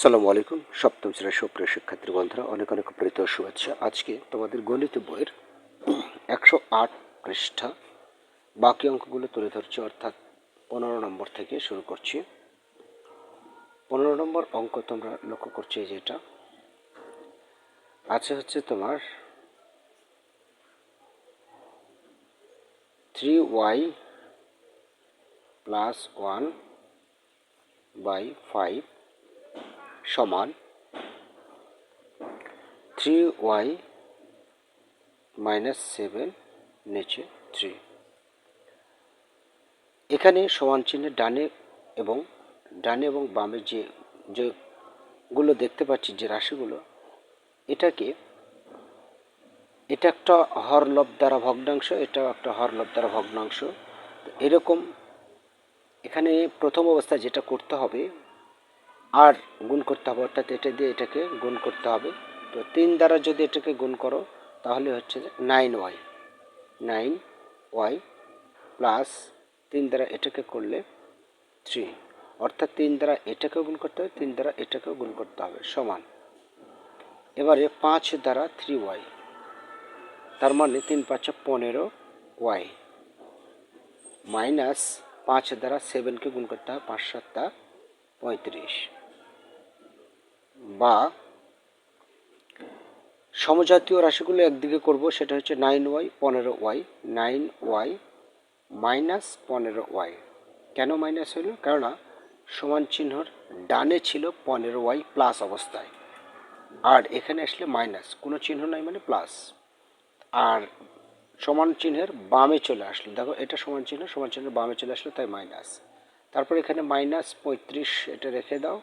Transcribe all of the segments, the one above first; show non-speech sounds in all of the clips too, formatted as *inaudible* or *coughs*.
সালামু আলাইকুম। সপ্তম শ্রেণির সুপ্রিয় শিক্ষার্থী বন্ধুরা, অনেক অনেক প্রীত শুভেচ্ছা। আজকে তোমাদের গণিত বইয়ের একশো আট পৃষ্ঠা। বাকি অঙ্কগুলো তুলে ধরছি, অর্থাৎ পনেরো নম্বর থেকে শুরু করছি। পনেরো নম্বর অঙ্ক তোমরা লক্ষ্য করছ যেটা আছে হচ্ছে তোমার three Y plus one by five সমান থ্রি ওয়াই মাইনাস সেভেন নিচে থ্রি এখানে সমান চিহ্নের ডানে এবং ডানে এবং বামে যে যেগুলো দেখতে পাচ্ছি, যে রাশিগুলো, এটাকে, এটা একটা হরলব দ্বারা ভগ্নাংশ এটা একটা হরলব দ্বারা ভগ্নাংশ। এরকম এখানে প্রথম অবস্থায় যেটা করতে হবে আর গুণ করতে হবে, অর্থাৎ এটা দিয়ে এটাকে গুণ করতে হবে। তো তিন দ্বারা যদি এটাকে গুণ করো, তাহলে হচ্ছে যে nine Y nine Y plus তিন দ্বারা এটাকে করলে থ্রি অর্থাৎ তিন দ্বারা এটাকেও গুণ করতে হবে, তিন দ্বারা এটাকেও গুণ করতে হবে, সমান। এবারে পাঁচ দ্বারা থ্রি ওয়াই তার মানে তিন পাঁচে পনেরো ওয়াই মাইনাস পাঁচ দ্বারা সেভেনকে গুণ করতে হবে, পাঁচ সাতটা পঁয়ত্রিশ। বা সমজাতীয় রাশিগুলো একদিকে করব, সেটা হচ্ছে নাইন ওয়াই পনেরো ওয়াই নাইন ওয়াই মাইনাস পনেরো ওয়াই কেন মাইনাস হলো? কেননা সমান চিহ্নর ডানে ছিল পনেরো ওয়াই প্লাস অবস্থায়। আর এখানে আসলে মাইনাস কোনো চিহ্ন নাই মানে প্লাস আর সমান চিহ্নের বামে চলে আসলো। দেখো, এটা সমান চিহ্ন, সমান চিহ্নের বামে চলে আসলো, তাই মাইনাস তারপর এখানে মাইনাস পঁয়ত্রিশ, এটা রেখে দাও।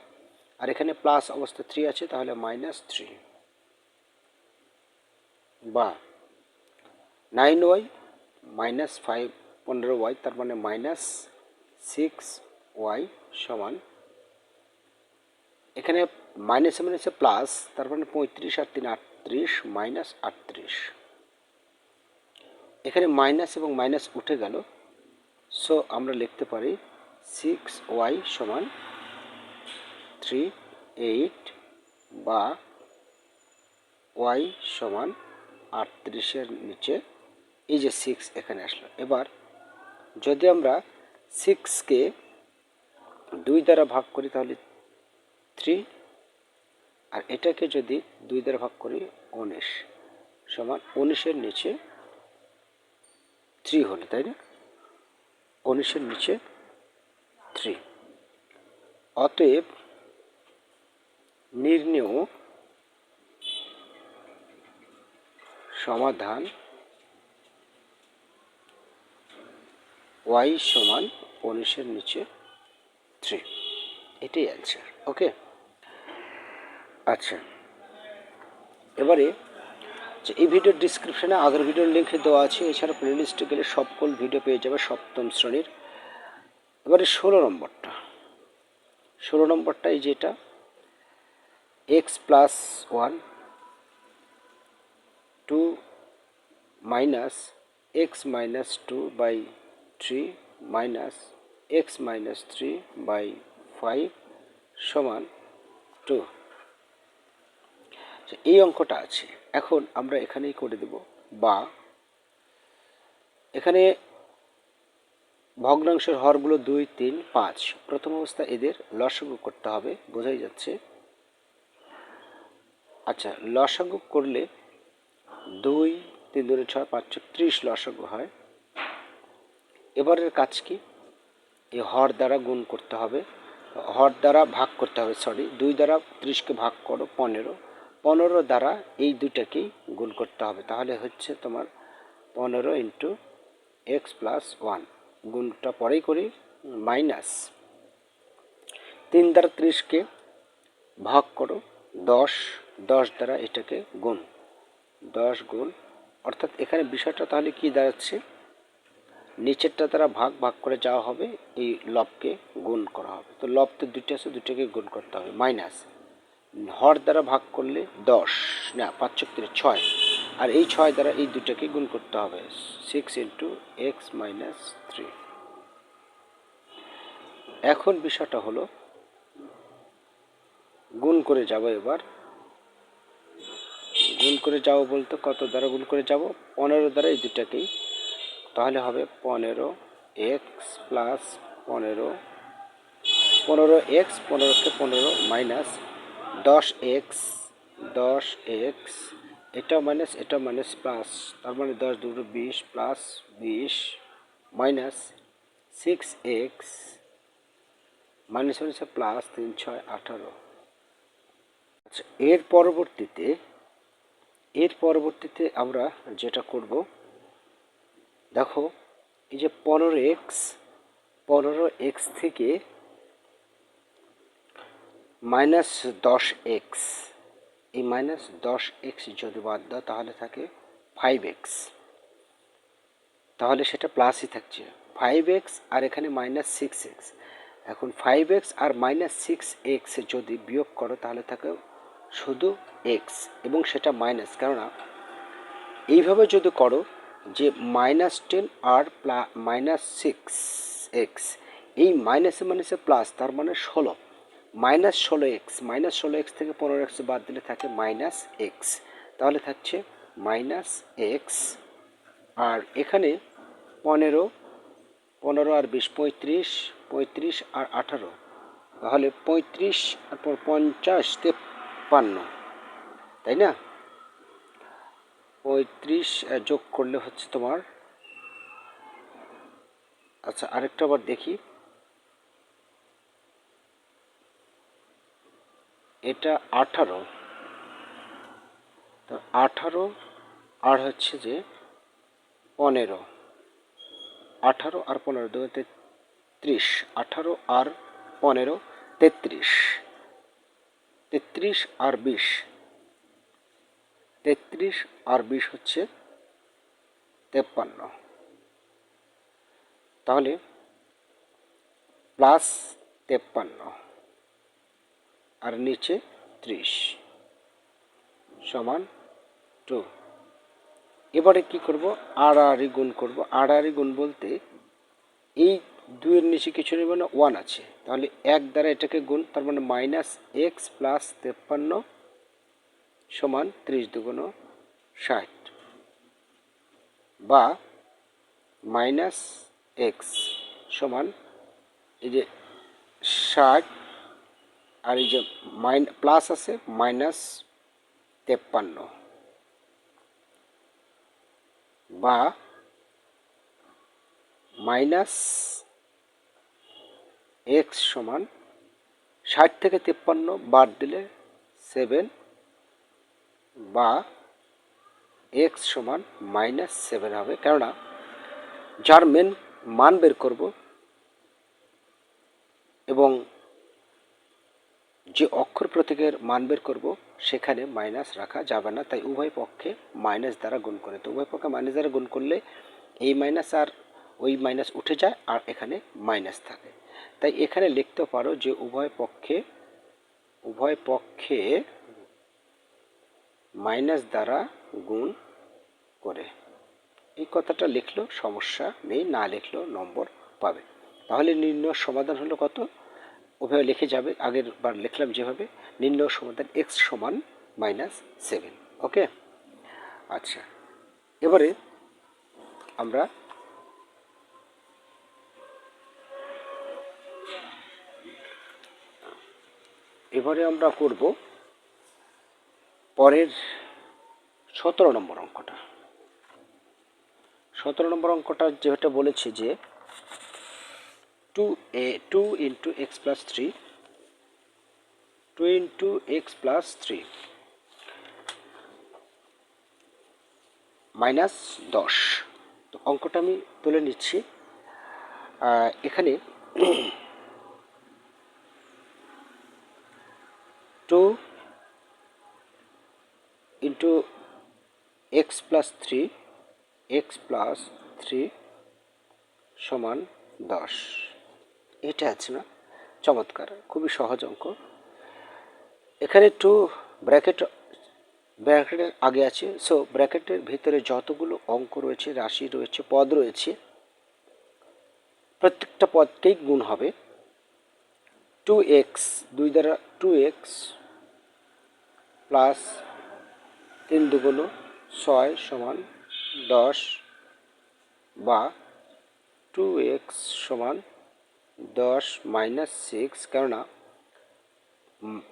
আর এখানে প্লাস অবস্থা থ্রি আছে, তাহলে মাইনাস থ্রি বা নাইন ওয়াই মাইনাস ফাইভ পনেরো ওয়াই তার মানে মাইনাস সিক্স ওয়াই সমান, এখানে মাইনাসে মাইনাসে প্লাস তার মানে পঁয়ত্রিশ আর তিন আটত্রিশ মাইনাস আটত্রিশ। এখানে মাইনাস এবং মাইনাস উঠে গেল সো আমরা লিখতে পারি সিক্স ওয়াই সমান থ্রি এইট বা ওয়াই সমান আটত্রিশের নিচে, এই যে সিক্স এখানে আসলো। এবার যদি আমরা সিক্সকে দুই দ্বারা ভাগ করি তাহলে থ্রি আর এটাকে যদি দুই দ্বারা ভাগ করি উনিশ, সমান উনিশের নিচে থ্রি হলো, তাই না? উনিশের নিচে থ্রি অতএব নির্ণেয় সমাধান ওয়াই সমান উনিশের নিচে থ্রি। এটাই অ্যান্সার ওকে আচ্ছা এবারে যে এই ভিডিওর ডিসক্রিপশানে আগের ভিডিওর লিঙ্ক দেওয়া আছে, এছাড়া প্লেলিস্টে গেলে সকল ভিডিও পেয়ে যাবে সপ্তম শ্রেণির। এবারে ষোলো নম্বরটা, ষোলো নম্বরটাই যেটা X plus one two minus X minus two by three minus X minus three by five সমান টু এই অঙ্কটা আছে। এখন আমরা এখানেই করে দেব। বা এখানে ভগ্নাংশের হরগুলো দুই, তিন, পাঁচ। প্রথম অবস্থা এদের লসাগু করতে হবে। বোঝাই যাচ্ছে আচ্ছা লসাগু করলে দুই, তিন, দুই, ছয়, পাঁচ ত্রিশ লসাগু হয়। এবারের কাজ কি? এই হর দ্বারা গুণ করতে হবে। হর দ্বারা ভাগ করতে হবে সরি দুই দ্বারা ত্রিশকে ভাগ করো, পনেরো। পনেরো দ্বারা এই দুইটাকেই গুণ করতে হবে। তাহলে হচ্ছে তোমার পনেরো ইন্টু এক্স প্লাস ওয়ান গুণটা পরেই করি মাইনাস তিন দ্বারা ত্রিশকে ভাগ করো, দশ। দশ দ্বারা এটাকে গুণ। দশ গুণ, অর্থাৎ এখানে বিষয়টা তাহলে কি দাঁড়াচ্ছে? নিচেরটা দ্বারা ভাগ ভাগ করে যাওয়া হবে, এই লবকে গুণ করা হবে। তো লব তো দুইটা আছে, দুইটাকে গুণ করতে হবে, মাইনাস। হর দ্বারা ভাগ করলে দশ, না, পাঁচ চক্রির ছয়। আর এই ছয় দ্বারা এই দুটাকে গুণ করতে হবে six into X minus three এখন বিষয়টা হলো, গুণ করে যাব এবার গুণ করে যাব বলতে কত দ্বারা গুণ করে যাব? পনেরো দ্বারা এই দুটাকেই তাহলে হবে পনেরো এক্স প্লাস পনেরো পনেরো এক্স পনেরোকে পনেরো মাইনাস দশ এক্স দশ এক্স এটা মাইনাস এটা মাইনাস প্লাস তার মানে দশ দুটো বিশ প্লাস বিশ minus six X minus minus plus তিন, ছয়, আঠারো। আচ্ছা এর পরবর্তীতে এর পরবর্তীতে আমরা যেটা করব, দেখো, এই যে পনেরো এক্স পনেরো এক্স থেকে মাইনাস দশ এক্স, এই মাইনাস দশ এক্স যদি বাদ দাও তাহলে থাকে ফাইভ এক্স। তাহলে সেটা প্লাসই থাকছে, ফাইভ এক্স আর এখানে মাইনাস সিক্স এক্স। এখন ফাইভ এক্স আর মাইনাস সিক্স এক্স যদি বিয়োগ করো তাহলে থাকে শুধু এক্স এবং সেটা মাইনাস কেননা এইভাবে যদি করো যে মাইনাস টেন আর প্লা মাইনাস সিক্স এক্স এই মাইনাসে মাইনাসে প্লাস তার মানে ষোলো। মাইনাস ষোলো এক্স মাইনাস ষোলো এক্স থেকে পনেরো এক্স বাদ দিলে থাকে মাইনাস এক্স তাহলে থাকছে মাইনাস এক্স আর এখানে পনেরো পনেরো আর বিশ, পঁয়ত্রিশ পঁয়ত্রিশ আর আঠারো। তাহলে পঁয়ত্রিশ আর পর পঞ্চাশ, তেপ্পান্ন তাই না? পঁয়ত্রিশ যোগ করলে হচ্ছে তোমার আচ্ছা আরেকটা আবার দেখি। এটা আঠারো, তো আঠারো, আর হচ্ছে যে পনেরো, আঠারো আর পনেরো দু তেত্রিশ আঠারো আর পনেরো, তেত্রিশ। তেত্রিশ আর বিশ। তেত্রিশ আর বিশ হচ্ছে তেপ্পান্ন। তাহলে প্লাস তেপ্পান্ন আর নিচে ত্রিশ সমান টু। এবারে কি করব? আড়াআড়ি গুণ করব। আড়াআড়ি গুণ বলতে এই দুইয়ের নিচে কিছু নেব না ওয়ান আছে। তাহলে এক দ্বারা এটাকে গুণ, তার মানে মাইনাস এক্স প্লাস তেপ্পান্ন সমান ত্রিশ দুগুণ ষাট। বা মাইনাস এক্স সমান এই যে ষাট, আর এই যে মাইন প্লাস আছে মাইনাস তেপ্পান্ন। বা মাইনাস এক্স সমান ষাট থেকে তেপ্পান্ন বাদ দিলে সেভেন বা এক্স সমান মাইনাস সেভেন হবে। কেননা যার মেন মান বের করব এবং যে অক্ষর প্রতীকের মান বের করব সেখানে মাইনাস রাখা যাবে না, তাই উভয় পক্ষে মাইনাস দ্বারা গুণ করে। তো উভয় পক্ষে মাইনাস দ্বারা গুণ করলে এই মাইনাস আর ওই মাইনাস উঠে যায় আর এখানে মাইনাস থাকে। তাই এখানে লিখতে পারো যে উভয় পক্ষে উভয় পক্ষে মাইনাস দ্বারা গুণ করে। এই কথাটা লিখলেও সমস্যা নেই, না লিখলেও নম্বর পাবে। তাহলে নির্ণয় সমাধান হলো কত? ওভাবে লিখে যাবে, আগের বার লিখলাম যেভাবে, নির্ণয় সমাধান এক্স সমান মাইনাস সেভেন ওকে আচ্ছা এবারে আমরা এবারে আমরা করব পরের সতেরো নম্বর অঙ্কটা। সতেরো নম্বর অঙ্কটা যেটা বলেছে যে two A two into X plus three two into X plus three minus দশ। তো অঙ্কটা আমি তুলে নিচ্ছি। এখানে two into X plus three X plus three সমান দশ। এটা আছে না? চমৎকার, খুবই সহজ অঙ্ক। এখানে টু ব্র্যাকেট, ব্র্যাকেটের আগে আছে। সো ব্র্যাকেটের ভিতরে যতগুলো অঙ্ক রয়েছে, রাশি রয়েছে, পদ রয়েছে, প্রত্যেকটা পদকেই গুণ হবে। টু এক্স দুই দ্বারা টু এক্স প্লাস তিন দুগুণ ছয় সমান দশ বা টু এক্স সমান দশ মাইনাস সিক্স কেননা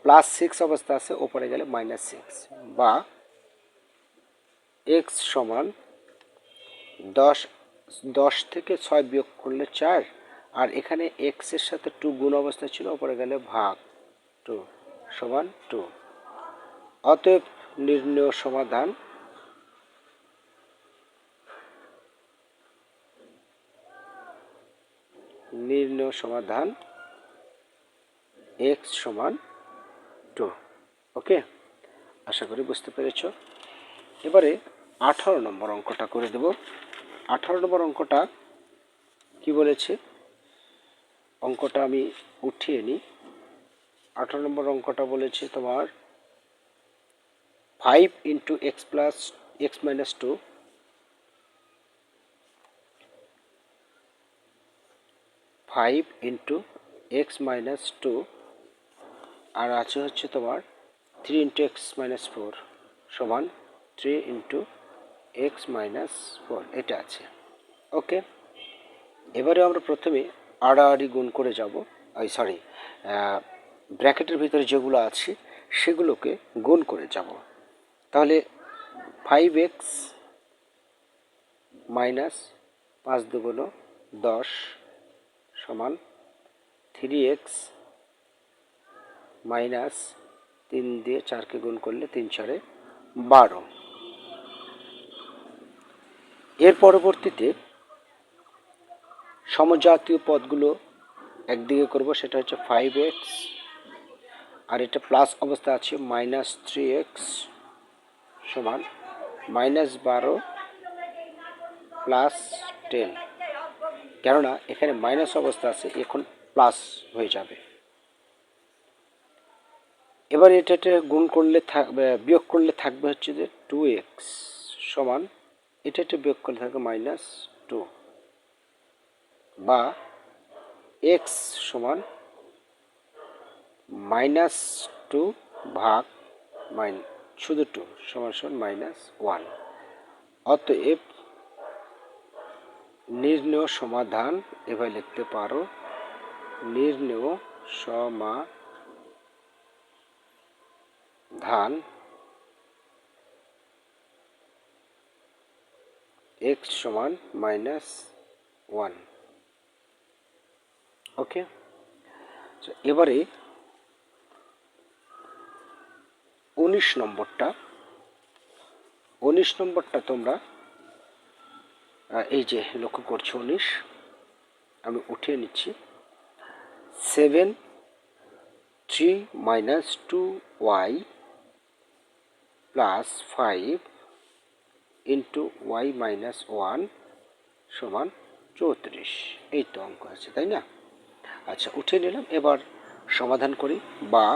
প্লাস সিক্স অবস্থা আছে, ওপরে গেলে মাইনাস সিক্স বা এক্স সমান দশ দশ থেকে ছয় বিয়োগ করলে চার, আর এখানে এক্সের সাথে টু গুণ অবস্থা ছিল, ওপরে গেলে ভাগ টু সমান টু অতএব নির্ণয় সমাধান। নির্ণয় সমাধান এক্স সমান টু। ওকে? আশা করি বুঝতে পেরেছ। এবারে আঠারো নম্বর অঙ্কটা করে দেব। আঠারো নম্বর অঙ্কটা কি বলেছে? অঙ্কটা আমি উঠিয়ে নিই। আঠারো নম্বর অঙ্কটা বলেছে তোমার five into X plus X minus two five into X minus two আর আছে হচ্ছে তোমার three into X minus four সমান three into X minus four এটা আছে। ওকে এবারে আমরা প্রথমে আড়াআড়ি গুণ করে যাব। ওই সরি ব্র্যাকেটের ভিতরে যেগুলো আছে, সেগুলোকে গুণ করে যাব। তাহলে ফাইভ এক্স মাইনাস পাঁচ দুগুণ দশ সমান থ্রি এক্স মাইনাস তিন দিয়ে চারকে গুণ করলে তিন চারে বারো। এর পরবর্তীতে সমজাতীয় পদগুলো একদিকে করব, সেটা হচ্ছে ফাইভ এক্স আর এটা প্লাস অবস্থা আছে মাইনাস থ্রি এক্স সমান মাইনাস বারো প্লাস টেন। কেননা এখানে মাইনাস অবস্থা আছে, এখন প্লাস হয়ে যাবে। এবার এটা গুণ করলে থাকবে, বিয়োগ করলে থাকবে হচ্ছে যে টু এক্স সমান এটা এটা বিয়োগ করলে থাকবে মাইনাস টু বা এক্স সমান মাইনাস টু ভাগ মাইন শুধু টু সমান সমান মাইনাস ওয়ান অতএব নির্ণয় সমাধান এভাবে লিখতে পারো। নির্ণয় সমাধান এক্স সমান মাইনাস ওয়ান ওকে এবারে উনিশ নম্বরটা। উনিশ নম্বরটা তোমরা এই যে লক্ষ্য করছ উনিশ, আমি উঠিয়ে নিচ্ছি। Seven three minus two Y plus five into Y minus one সমান চৌত্রিশ। এই তো অঙ্ক আছে, তাই না? আচ্ছা উঠিয়ে নিলাম। এবার সমাধান করি। বা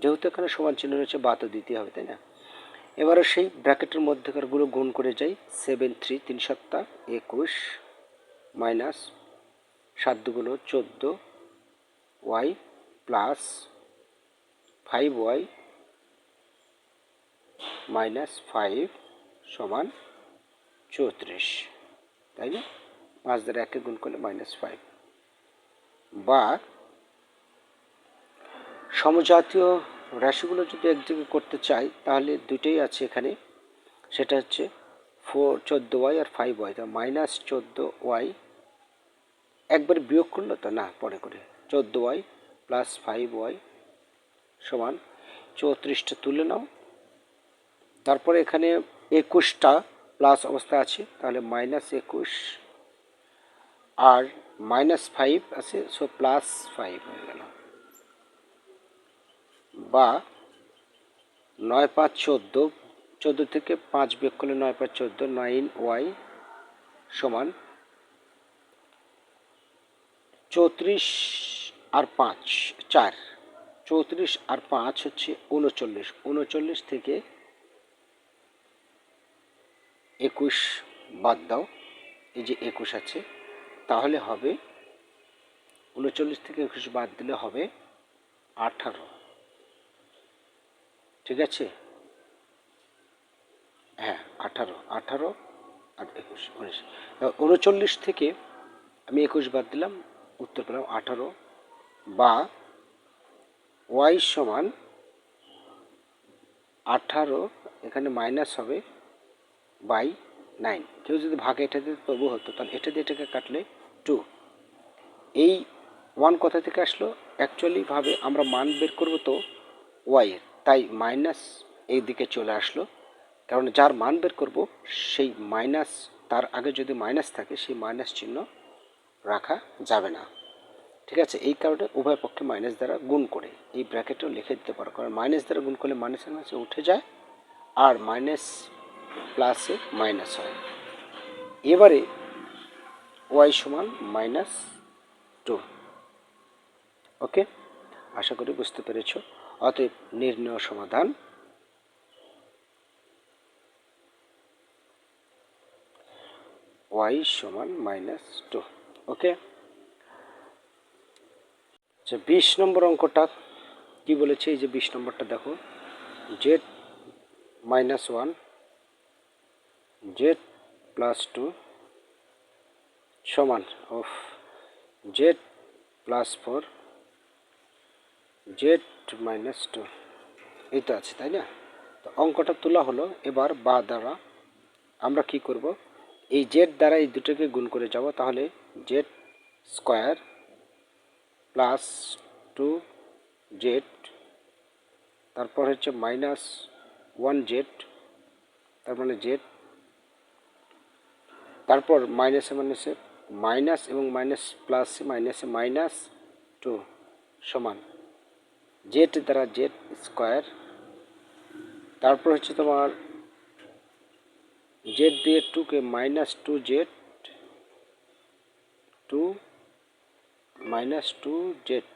যেহেতু এখানে সমান চিহ্ন রয়েছে বা তো দিতে হবে, তাই না? এবারে সেই ব্র্যাকেটের মধ্যেকারগুলো গুণ করে যাই সেভেন থ্রি তিন সপ্তাহ একুশ মাইনাস সাত দুগুলো চোদ্দ Y plus five Y minus five সমান চৌত্রিশ, তাই না? পাঁচ দ্বারা একে গুণ করলে মাইনাস ফাইভ বা সমজাতীয় রাশিগুলো যদি একদিকে করতে চাই, তাহলে দুটোই আছে এখানে। সেটা হচ্ছে ফোর চোদ্দ ওয়াই আর ফাইভ ওয়াই, তা মাইনাস চোদ্দ ওয়াই। একবারে বিয়োগ করল তো? না, পরে করে। চোদ্দ ওয়াই প্লাস ফাইভ ওয়াই সমান চৌত্রিশটা তুলে নাও। তারপরে এখানে একুশটা প্লাস অবস্থা আছে, তাহলে মাইনাস একুশ আর মাইনাস ফাইভ আছে সো প্লাস ফাইভ হয়ে গেল। বা নয় পাঁচ চোদ্দ চোদ্দ থেকে পাঁচ বিয়োগ করলে নয় পাঁচ চোদ্দ, নাইন ওয়াই সমান চৌত্রিশ আর পাঁচ, চার। চৌত্রিশ আর পাঁচ হচ্ছে উনচল্লিশ। উনচল্লিশ থেকে একুশ বাদ দাও। এই যে একুশ আছে, তাহলে হবে উনচল্লিশ থেকে একুশ বাদ দিলে হবে আঠারো। ঠিক আছে? হ্যাঁ আঠারো আঠারো আর একুশ, উনিশ। উনচল্লিশ থেকে আমি একুশ বাদ দিলাম, উত্তর পেলাম আঠারো বা ওয়াই সমান আঠারো, এখানে মাইনাস হবে বাই নাইন। কেউ যদি ভাগে এটা দিতে তবু হতো, তাহলে এটা দিয়ে এটাকে কাটলে টু। এই ওয়ান কোথা থেকে আসলো? অ্যাকচুয়ালিভাবে আমরা মান বের করব তো ওয়াইয়ের তাই মাইনাস এই দিকে চলে আসলো। কারণ যার মান বের করব, সেই মাইনাস তার আগে যদি মাইনাস থাকে, সেই মাইনাস চিহ্ন রাখা যাবে না। ঠিক আছে? এই কারণে উভয় পক্ষে মাইনাস দ্বারা গুণ করে। এই ব্র্যাকেটও লিখে দিতে পারো। কারণ মাইনাস দ্বারা গুণ করলে মাইনাসের মাইনাসে উঠে যায়, আর মাইনাস প্লাসে মাইনাস হয়। এবারে ওয়াই সমান মাইনাস টু ওকে আশা করি বুঝতে পেরেছ। অতএব নির্ণয় সমাধান। ওয়াই সমান মাইনাস টু। ওকে? আচ্ছা বিশ নম্বর অঙ্কটা কি বলেছে? এই যে বিশ নম্বরটা দেখো। Z minus one, Z plus two সমান of Z plus four Z minus two. এই তো আছে, তাই না? তো অঙ্কটা তোলা হলো, এবার বা দ্বারা আমরা কি করব? এই জেড দ্বারা এই দুটোকে গুণ করে যাব, তাহলে Z square plus two Z, তারপর হচ্ছে মাইনাস ওয়ান জেড, তার মানে জেড, তারপর মাইনাসে মাইনাসে মাইনাস এবং মাইনাস প্লাসে মাইনাসে মাইনাস টু সমান। জেড দ্বারা জেড স্কোয়ার তারপর হচ্ছে তোমার জেড দিয়ে টুকে minus two Z two minus two Z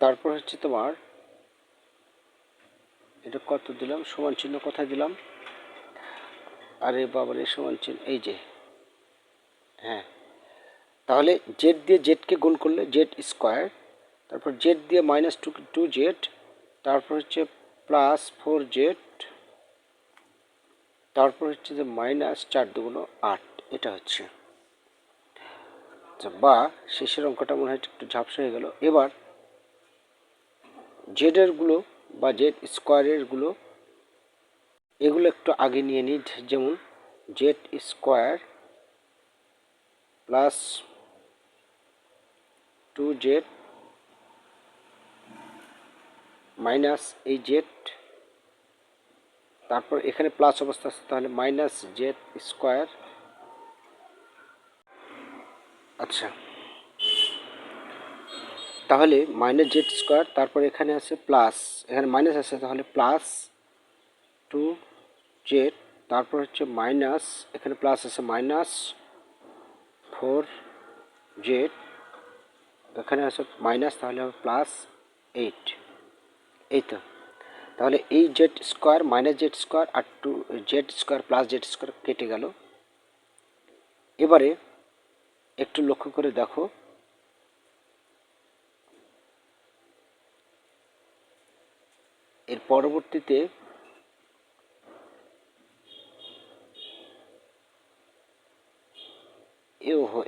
তারপর হচ্ছে তোমার এটা কত দিলাম? সমান চিহ্ন কোথায় দিলাম? আরে বাবারে সমান চিহ্ন, এই যে। হ্যাঁ। তাহলে জেড দিয়ে জেডকে গুণ করলে জেড স্কোয়ার তারপর জেড দিয়ে মাইনাস টু টু জেড, তারপর হচ্ছে প্লাস ফোর জেড, তারপর হচ্ছে যে মাইনাস চার দুগুণ আট, এটা হচ্ছে। আচ্ছা বা শেষের অঙ্কটা মনে হয় একটু ঝাপসা হয়ে গেল। এবার জেডেরগুলো বা জেড স্কোয়ারেরগুলো এগুলো একটু আগে নিয়ে নিই, যেমন Z square plus two Z minus এই জেড তারপর এখানে প্লাস অবস্থা আছে, তাহলে মাইনাস জেড স্কোয়ার আচ্ছা তাহলে মাইনাস জেড স্কোয়ার তারপর এখানে আছে প্লাস এখানে মাইনাস আছে, তাহলে প্লাস টু জেড তারপর হচ্ছে মাইনাস এখানে প্লাস আছে মাইনাস ফোর জেড এখানে আছে মাইনাস তাহলে প্লাস এইট এই তো তাহলে এই Z square minus Z square আর two Z square plus Z square কেটে গেল। এবারে একটু লক্ষ্য করে দেখো। এর পরবর্তীতে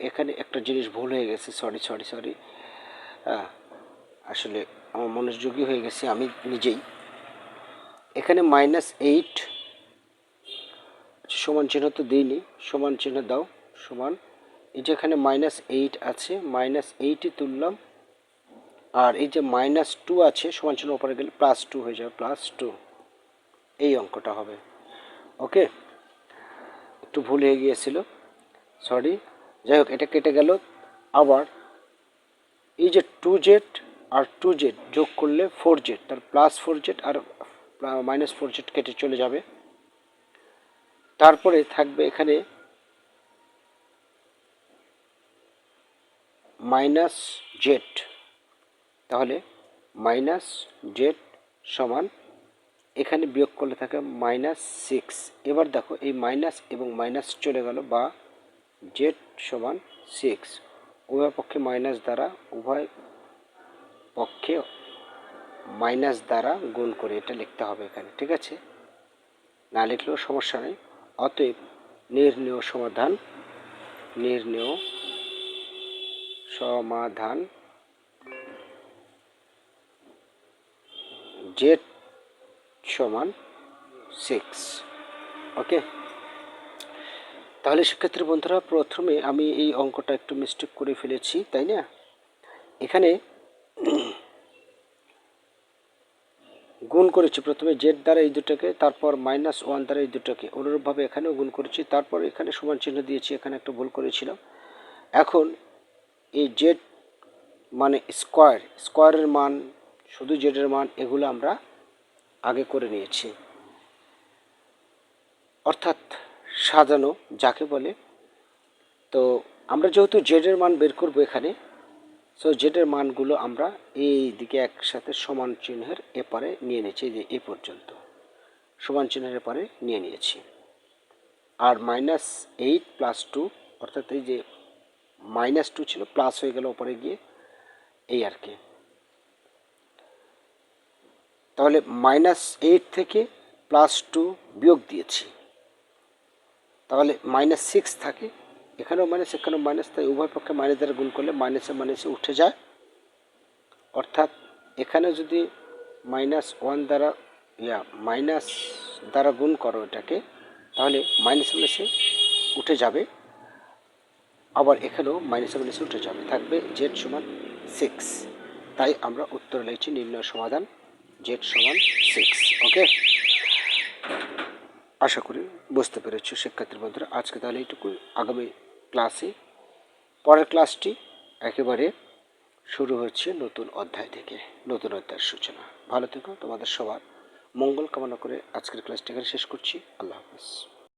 এখানে একটা জিনিস ভুল হয়ে গেছে। সরি সরি সরি আসলে আমার মনোযোগী হয়ে গেছে আমি নিজেই। এখানে মাইনাস এইট সমান চিহ্ন তো দিইনি, সমান চিহ্ন দাও, সমান। এই যে এখানে মাইনাস এইট আছে মাইনাস এইটই তুললাম। আর এই যে মাইনাস টু আছে, সমান চিহ্ন ওপরে গেলে প্লাস টু হয়ে যাবে প্লাস টু এই অঙ্কটা হবে। ওকে? একটু ভুল হয়ে গিয়েছিল। সরি যাই হোক, এটা কেটে গেল। আবার এই যে টু জেড আর টু জেড যোগ করলে ফোর জেড তার প্লাস ফোর জেড আর মাইনাস ফোর জেড কেটে চলে যাবে। তারপরে থাকবে এখানে মাইনাস জেড তাহলে মাইনাস জেড সমান এখানে বিয়োগ করলে থাকে মাইনাস সিক্স এবার দেখো এই মাইনাস এবং মাইনাস চলে গেল বা জেড সমান সিক্স উভয় পক্ষে মাইনাস দ্বারা উভয় পক্ষে মাইনাস দ্বারা গুণ করে এটা লিখতে হবে এখানে, ঠিক আছে? না লিখলেও সমস্যা নেই। অতএব নির্ণেয় সমাধান নির্ণেয় সমাধান জেড সমান সিক্স ওকে তাহলে সেক্ষেত্রে বন্ধুরা প্রথমে আমি এই অঙ্কটা একটু মিস্টেক করে ফেলেছি, তাই না? এখানে *coughs* গুণ করেছি প্রথমে জেড দ্বারা এই দুটোকে, তারপর মাইনাস ওয়ান দ্বারা এই দুটোকে। অনুরূপভাবে এখানেও গুণ করেছি, তারপর এখানে সমান চিহ্ন দিয়েছি, এখানে একটা ভুল করেছিলাম। এখন এই জেড মানে স্কোয়ার, স্কোয়ারের মান, শুধু জেডের মান, এগুলো আমরা আগে করে নিয়েছি। অর্থাৎ সাজানো যাকে বলে। তো আমরা যেহেতু জেডের মান বের করব এখানে সো জেডের মানগুলো আমরা এই দিকে একসাথে সমান চিহ্নের এপারে নিয়ে নিয়েছি যে এ পর্যন্ত। সমান চিহ্নের এপারে নিয়ে নিয়েছি। আর মাইনাস এইট প্লাস টু অর্থাৎ এই যে মাইনাস টু ছিল প্লাস হয়ে গেল ওপরে গিয়ে এই আর কি। তাহলে মাইনাস এইট থেকে প্লাস টু বিয়োগ দিয়েছি। তাহলে মাইনাস সিক্স থাকে এখানেও মাইনাস এখানেও মাইনাস তাই উভয় পক্ষে মাইনাস দ্বারা গুণ করলে মাইনাসে মাইনাসে উঠে যায়। অর্থাৎ এখানে যদি মাইনাস ওয়ান দ্বারা, ইয়া মাইনাস দ্বারা গুণ করো এটাকে, তাহলে মাইনাস মাইনাসে উঠে যাবে। আবার এখানেও মাইনাসে মাইনাসে উঠে যাবে। থাকবে জেড সমান সিক্স তাই আমরা উত্তর লিখছি নির্ণয় সমাধান জেড সমান সিক্স ওকে আশা করি বুঝতে পেরেছ, শিক্ষার্থী বন্ধুরা। আজকে তাহলে এইটুকু। আগামী ক্লাসে পরের ক্লাসটি একেবারে শুরু হচ্ছে নতুন অধ্যায় থেকে, নতুন অধ্যায়ের সূচনা। ভালো থেকো, তোমাদের সবার মঙ্গল কামনা করে আজকের ক্লাসটি এখানে শেষ করছি। আল্লাহ হাফিজ।